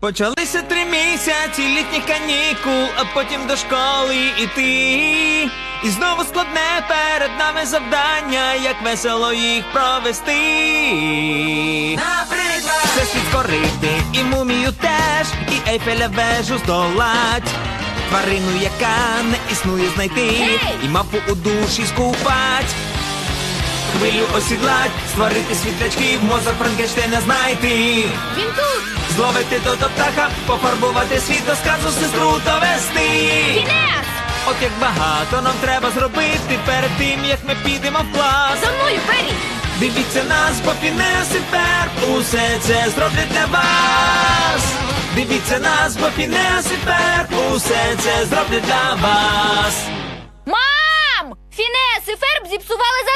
Почалися три місяці літніх канікул, а потім до школи іти. І знову складне перед нами завдання, як весело їх провести. Наприклад, все слід скорити, і мумію теж, і Ейфеля вежу здолать. Тварину, яка не існує знайти, і мавпу у душі скупать. Хвилю осідлать, створити світлячків, мозок Франкенштейна знайти. Він тут! Зловити до птаха, пофарбувати світ до сказу сестру довести. Фінес! От як багато нам треба зробити перед тим, як ми підемо в клас. За мною, Пері! Дивіться нас, бо Фінес і Ферб усе це зроблять для вас. Дивіться нас, бо Фінес і Ферб усе це зроблять для вас. Мам! Фінес і Ферб зіпсували заставку!